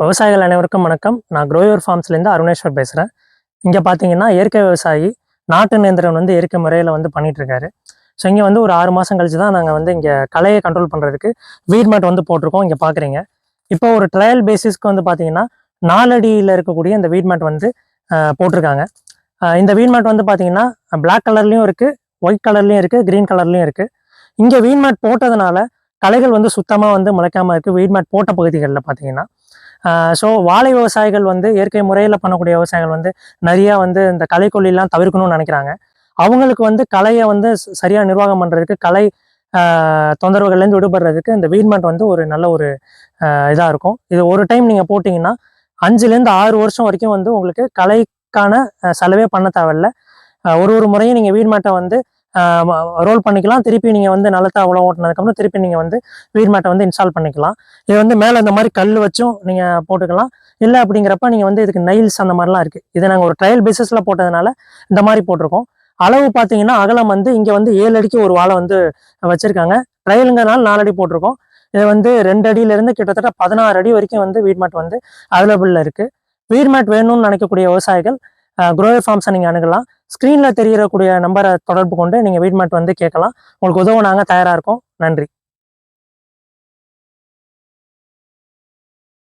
விவசாயிகள் அனைவருக்கும் வணக்கம். நான் க்ரோயோர் ஃபார்ம்ஸ்லேருந்து அருணேஸ்வர் பேசுகிறேன் இங்கே பார்த்தீங்கன்னா இயற்கை விவசாயி நாட்டு நேந்திரன் வந்து இயற்கை முறையில் வந்து பண்ணிகிட்ருக்காரு ஸோ இங்கே வந்து ஒரு ஆறு மாதம் கழிச்சு தான் நாங்கள் வந்து இங்கே கலையை கண்ட்ரோல் பண்ணுறதுக்கு வீட்மேட் வந்து போட்டிருக்கோம். இங்கே பார்க்குறீங்க இப்போ ஒரு ட்ரையல் பேசிஸ்க்கு வந்து பார்த்தீங்கன்னா நாலடியில் இருக்கக்கூடிய இந்த வீட்மேட் வந்து போட்டிருக்காங்க. இந்த வீட்மேட் வந்து பார்த்தீங்கன்னா பிளாக் கலர்லேயும் இருக்குது ஒயிட் கலர்லேயும் இருக்குது க்ரீன் கலர்லேயும் இருக்குது இங்கே வீட்மேட் போட்டதுனால களைகள் வந்து சுத்தமாக வந்து முளைக்காமல் இருக்குது வீட் மேட் போட்ட பகுதிகளில் பார்த்தீங்கன்னா ஸோ வாழை விவசாயிகள் வந்து இயற்கை முறையில் பண்ணக்கூடிய விவசாயிகள் வந்து நிறையா வந்து இந்த களைக்கொல்லிலாம் தவிர்க்கணும்னு நினைக்கிறாங்க. அவங்களுக்கு வந்து கலையை வந்து சரியாக நிர்வாகம் பண்ணுறதுக்கு கலை தொந்தரவுகள்லேருந்து விடுபடுறதுக்கு இந்த வீட்மெண்ட் வந்து ஒரு நல்ல ஒரு இதாக இருக்கும். இது ஒரு டைம் நீங்கள் போட்டிங்கன்னா அஞ்சுலேருந்து ஆறு வருஷம் வரைக்கும் வந்து உங்களுக்கு கலைக்கான செலவே பண்ண தேவையில்ல. ஒரு ஒரு முறையும் நீங்கள் வீட்மேட்டை வந்து ரோல் பண்ணிக்கலாம். திருப்பி நீங்கள் வந்து நிலத்தை அவ்வளோ ஓட்டினதுக்கப்புறம் திருப்பி நீங்கள் வந்து வீட்மேட்டை வந்து இன்ஸ்டால் பண்ணிக்கலாம். இது வந்து மேலே இந்த மாதிரி கல் வச்சும் நீங்கள் போட்டுக்கலாம். இல்லை அப்படிங்கிறப்ப நீங்கள் வந்து இதுக்கு நைல்ஸ் அந்த மாதிரிலாம் இருக்குது இதை நாங்கள் ஒரு ட்ரையல் பேசிஸில் போட்டதுனால இந்த மாதிரி போட்டிருக்கோம். அளவு பார்த்தீங்கன்னா அகலம் வந்து இங்கே வந்து ஏழு அடிக்கு ஒரு வாழை வந்து வச்சுருக்காங்க. ட்ரையலுங்கிறனால நாலு அடி போட்டிருக்கோம். இது வந்து ரெண்டு அடியிலேருந்து கிட்டத்தட்ட பதினாறு அடி வரைக்கும் வந்து வீட்மேட் வந்து அவைலபிளில் இருக்குது வீட்மேட் வேணும்னு நினைக்கக்கூடிய விவசாயிகள் குரோயர் ஃபார்ம்ஸை நீங்கள் அணுகலாம். ஸ்க்ரீனில் தெரியக்கூடிய நம்பரை தொடர்பு கொண்டு நீங்கள் வீட்மேட் வந்து கேட்கலாம். உங்களுக்கு உதவ நாங்கள் தயாராக இருக்கோம். நன்றி.